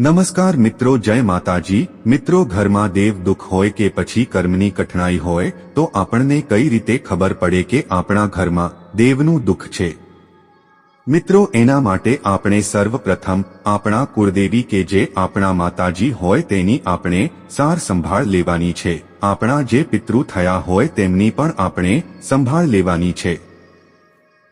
નમસ્કાર મિત્રો, જય માતાજી. મિત્રો, ઘરમાં દેવ દુઃખ હોય કે પછી કર્મની કઠણાઈ હોય, તો આપણને કઈ રીતે ખબર પડે કે આપણા ઘરમાં દેવનું દુઃખ છે? મિત્રો, એના માટે આપણે સર્વપ્રથમ આપણા કુળદેવી કે જે આપણા માતાજી હોય તેની આપણે સાર સંભાળ લેવાની છે. આપણા જે પિતૃ થયા હોય તેમની પણ આપણે સંભાળ લેવાની છે.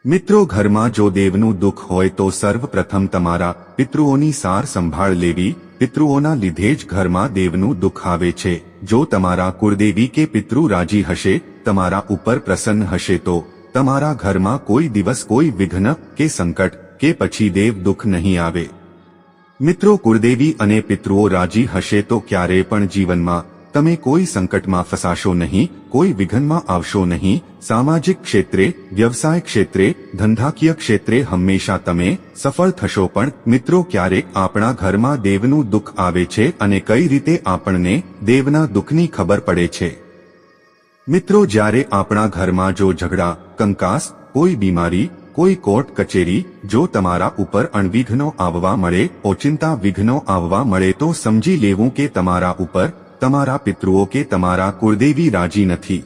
મિત્રો ઘરમાં જો દેવનું દુઃખ હોય તો સર્વપ્રથમ તમારા પિતૃઓની સાર સંભાળ લેવી, પિતૃઓના લીધે જ ઘરમાં દેવનું દુઃખ આવે છે. જો તમારા કુળદેવી કે પિતૃ રાજી હશે, તમારા ઉપર પ્રસન્ન હશે તો. તમારા ઘરમાં કોઈ દિવસ કોઈ વિઘ્ન કે સંકટ કે પછી દેવ દુઃખ નહીં આવે. મિત્રો કુળદેવી અને પિતૃઓ રાજી હશે તો ક્યારે પણ જીવનમાં તમે કોઈ સંકટમાં ફસાશો નહીં, કોઈ વિઘનમાં આવશો નહીં. સામાજિક ક્ષેત્રે, વ્યવસાય ક્ષેત્રે, ધંધાકીય ક્ષેત્રે હંમેશા તમે સફળ થશો, પણ મિત્રો ક્યારેક આપણા ઘરમાં દેવનું દુઃખ આવે છે અને કઈ રીતે આપણને દેવના દુઃખની ખબર પડે છે. મિત્રો જ્યારે આપણા ઘરમાં જો ઝઘડા, કંકાસ, કોઈ બીમારી, કોઈ કોર્ટ કચેરી, જો તમારા ઉપર અણવિઘ્નો આવવા મળે, ઓચિંતા વિઘ્નો આવવા મળે તો સમજી લેવું કે તમારા ઉપર તમારા પિતૃઓ કે તમારા કુળદેવી રાજી નથી.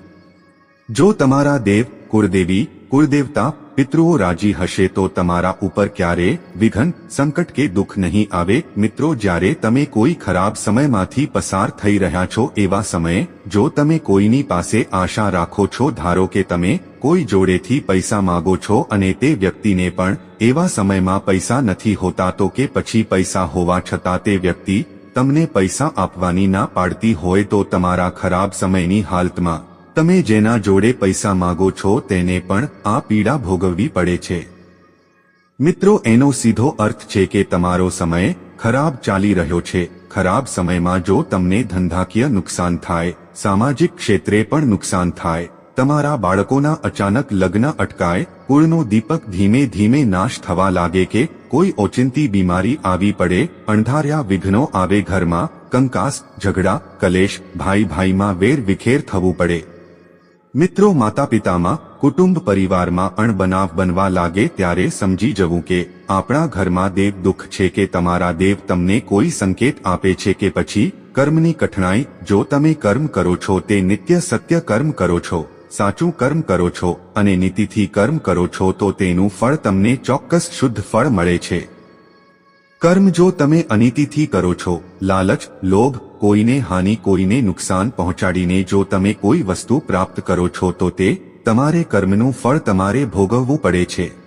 જો તમારા દેવ, કુળદેવી, કુળદેવતા પિતૃઓ રાજી હશે તો તમારા ઉપર ક્યારે વિઘન, સંકટ કે દુઃખ નહીં આવે. મિત્રો, જ્યારે તમે કોઈ ખરાબ સમયમાંથી પસાર થઈ રહ્યા છો એવા સમયે, જો તમે કોઈની પાસે આશા રાખો છો, ધારો કે તમે કોઈ જોડેથી પૈસા માગો છો અને તે વ્યક્તિને પણ એવા સમયમાં પૈસા નથી હોતા તો કે પછી પૈસા હોવા છતાં તે વ્યક્તિ તમને પૈસા આપવાની ના પાડતી હોય તો તમારા ખરાબ સમયની હાલતમાં, તમે જેના જોડે પૈસા માગો છો તેને પણ આ પીડા ભોગવવી પડે છે. મિત્રો, એનો સીધો અર્થ છે કે તમારો સમય ખરાબ ચાલી રહ્યો છે. ખરાબ સમયમાં જો તમને ધંધાકીય નુકસાન થાય, સામાજિક ક્ષેત્રે પણ નુકસાન થાય, તમારા બાળકોના અચાનક લગ્ન અટકાય, કુળનો દીપક ધીમે ધીમે નાશ થવા લાગે કે કોઈ ઓચિંતી બીમારી આવી પડે, અણધાર્યા વિઘ્નો આવે ઘરમાં, કંકાસ, ઝઘડા, કલેશ, ભાઈ ભાઈમાં વેર વિખેર થવું પડે. મિત્રો માતા પિતામાં કુટુંબ પરિવારમાં અણબનાવ બનવા લાગે ત્યારે સમજી જવું કે, આપણા ઘરમાં દેવ દુઃખ છે કે તમારા દેવ તમને કોઈ સંકેત આપે છે કે પછી, કર્મની કઠણાઈ, જો તમે કર્મ કરો છો તે નિત્ય સત્ય કર્મ કરો છો. સાચું કર્મ કરો છો અને નીતિથી કર્મ કરો છો તો તેનું ફળ તમને ચોક્કસ શુદ્ધ ફળ મળે છે. કર્મ જો તમે અનીતિથી કરો છો, લાલચ, લોભ, કોઈને હાનિ, કોઈને નુકસાન પહોંચાડીને જો તમે કોઈ વસ્તુ પ્રાપ્ત કરો છો તો તે તમારે કર્મનું ફળ તમારે ભોગવવું પડે છે.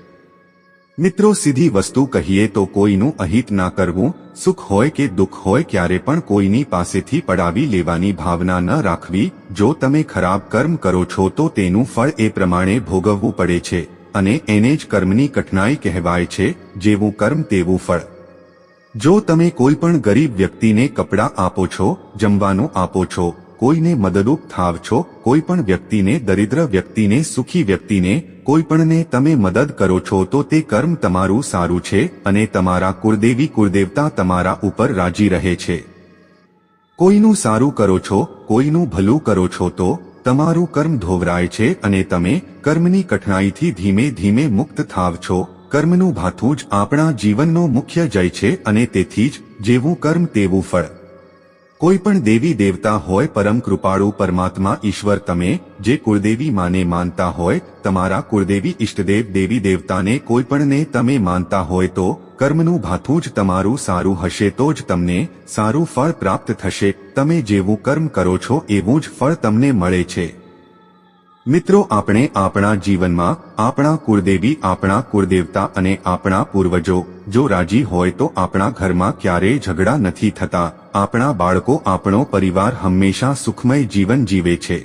મિત્રો સીધી વસ્તુ કહીએ તો કોઈનું અહિત ના કરવું, સુખ હોય કે દુઃખ હોય ક્યારે પણ કોઈની પાસેથી પડાવી લેવાની ભાવના ન રાખવી, જો તમે ખરાબ કર્મ કરો છો તો તેનું ફળ એ પ્રમાણે ભોગવવું પડે છે, અને એને જ કર્મની કઠણાઈ કહેવાય છે, જેવું કર્મ તેવું ફળ. જો તમે કોઈ પણ ગરીબ વ્યક્તિને કપડાં આપો છો, જમવાનું આપો છો કોઈને મદદરૂપ થાવ છો, કોઈ પણ વ્યક્તિને, દરિદ્ર વ્યક્તિને, સુખી વ્યક્તિને, કોઈ પણને તમે મદદ કરો છો તો તે કર્મ તમારું સારું છે અને તમારા કુળદેવી કુળદેવતા તમારા ઉપર રાજી રહે છે. કોઈનું સારું કરો છો, કોઈનું ભલું કરો છો તો તમારું કર્મ ધોવરાય છે અને તમે કર્મની કઠણાઈથી ધીમે ધીમે મુક્ત થાવ છો. કર્મનું ભાથું જ આપણા જીવનનો મુખ્ય જય છે અને તેથી જ જેવું કર્મ તેવું ફળ. કોઈ પણ દેવી દેવતા હોય પરમ કૃપાળુ પરમાત્મા ઈશ્વર તમે, જે કુળદેવી માને માનતા હોય, તમારા કુળદેવી ઈષ્ટદેવ દેવી દેવતાને કોઈ પણને તમે માનતા હોય તો, કર્મનું ભાથું જ તમારું સારું હશે તો જ તમને સારું ફળ પ્રાપ્ત થશે, તમે જેવું કર્મ કરો છો એવું જ ફળ તમને મળે છે. મિત્રો, આપણે આપણા જીવનમાં આપણા કુળદેવી, આપણા કુળદેવતા અને આપણા પૂર્વજો, જો રાજી હોય તો આપણા ઘરમાં ક્યારેય ઝઘડા નથી થતા. આપણા બાળકો, આપણો પરિવાર હંમેશા સુખમય જીવન જીવે છે.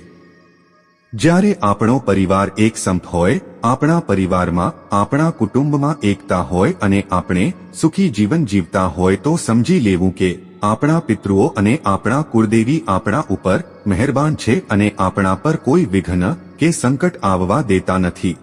જ્યારે આપણો પરિવાર એક સંપ હોય, આપણા પરિવારમાં આપણા કુટુંબમાં એકતા હોય અને આપણે સુખી જીવન જીવતા હોય તો સમજી લેવું કે આપણા પિતૃઓ અને આપણા કુળદેવી આપણા ઉપર મહેરબાન છે અને આપણા પર કોઈ વિઘ્ન કે સંકટ આવવા દેતા નથી.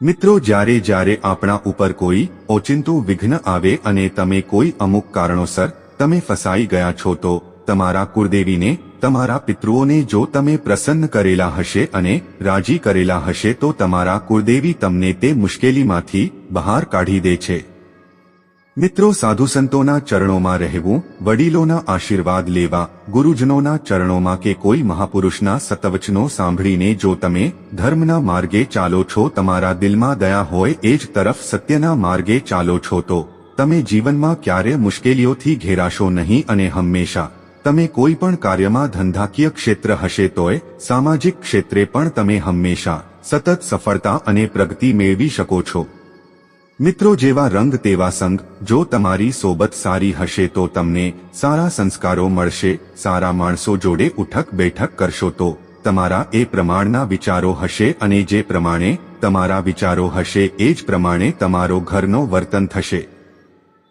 મિત્રો, જ્યારે જ્યારે આપણા ઉપર કોઈ ઓચિંતું વિઘ્ન આવે અને તમે કોઈ અમુક કારણોસર તમે ફસાઈ ગયા છો, તો તમારા કુળદેવીને, તમારા પિતૃઓને જો તમે પ્રસન્ન કરેલા હશે અને રાજી કરેલા હશે, તો તમારા કુળદેવી તમને તે મુશ્કેલીમાંથી બહાર કાઢી દે છે. મિત્રો, સાધુ સંતોના ચરણોમાં રહેવું, વડીલોના આશીર્વાદ લેવા, ગુરુજનોના ચરણોમાં કે કોઈ મહાપુરુષના સતવચનો સાંભળીને જો તમે ધર્મના માર્ગે ચાલો છો, તમારા દિલમાં દયા હોય એ જ તરફ સત્યના માર્ગે ચાલો છો, તો તમે જીવનમાં ક્યારે મુશ્કેલીઓથી ઘેરાશો નહીં અને હંમેશા તમે કોઈ પણ કાર્યમાં ધંધાકીય ક્ષેત્ર હશે તોય સામાજિક ક્ષેત્રે પણ તમે હંમેશા સતત સફળતા અને પ્રગતિ મેળવી શકો છો. મિત્રો જેવા રંગ તેવા સંગ, જો તમારી સોબત સારી હશે તો તમને સારા સંસ્કારો મળશે, સારા માણસો જોડે ઉઠક બેઠક કરશો તો તમારા એ પ્રમાણના વિચારો હશે અને જે પ્રમાણે તમારા વિચારો હશે, એ જ પ્રમાણે તમારો ઘરનો વર્તન થશે.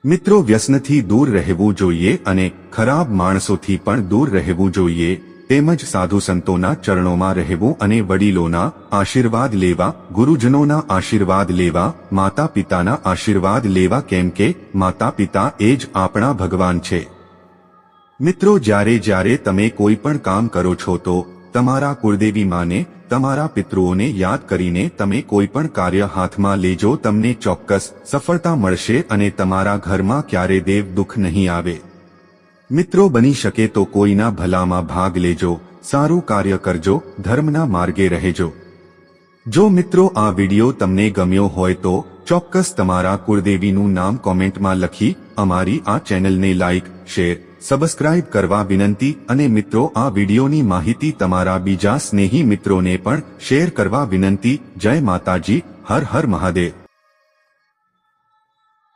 મિત્રો વ્યસનથી દૂર રહેવું જોઈએ અને ખરાબ માણસોથી પણ દૂર રહેવું જોઈએ. તેમજ સાધુ સંતોના ચરણોમાં રહેવું અને વડીલોના આશીર્વાદ લેવા, ગુરુજનોના આશીર્વાદ લેવા માતા પિતાના આશીર્વાદ લેવા કેમ કે માતા પિતા એ જ આપણા ભગવાન છે. મિત્રો, જ્યારે જ્યારે તમે કોઈ પણ કામ કરો છો તો તમારા કુળદેવી માને તમારા પિતૃઓને યાદ કરીને તમે કોઈ પણ કાર્ય હાથમાં લેજો, તમને ચોક્કસ સફળતા મળશે અને તમારા ઘરમાં ક્યારે દેવ દુઃખ નહીં આવે. મિત્રો બની શકે તો કોઈના ભલામાં ભાગ લેજો, સારું કાર્ય કરજો, ધર્મના માર્ગે રહેજો. જો મિત્રો આ વિડિયો તમને ગમ્યો હોય તો ચોક્કસ તમારા કુળદેવીનું નામ કોમેન્ટમાં લખી અમારી આ ચેનલને લાઇક શેર, સબસ્ક્રાઇબ કરવા વિનંતી અને મિત્રો આ વિડિયોની માહિતી તમારા બીજા સ્નેહી મિત્રોને પણ શેર કરવા વિનંતી. જય માતાજી, હર હર મહાદેવ.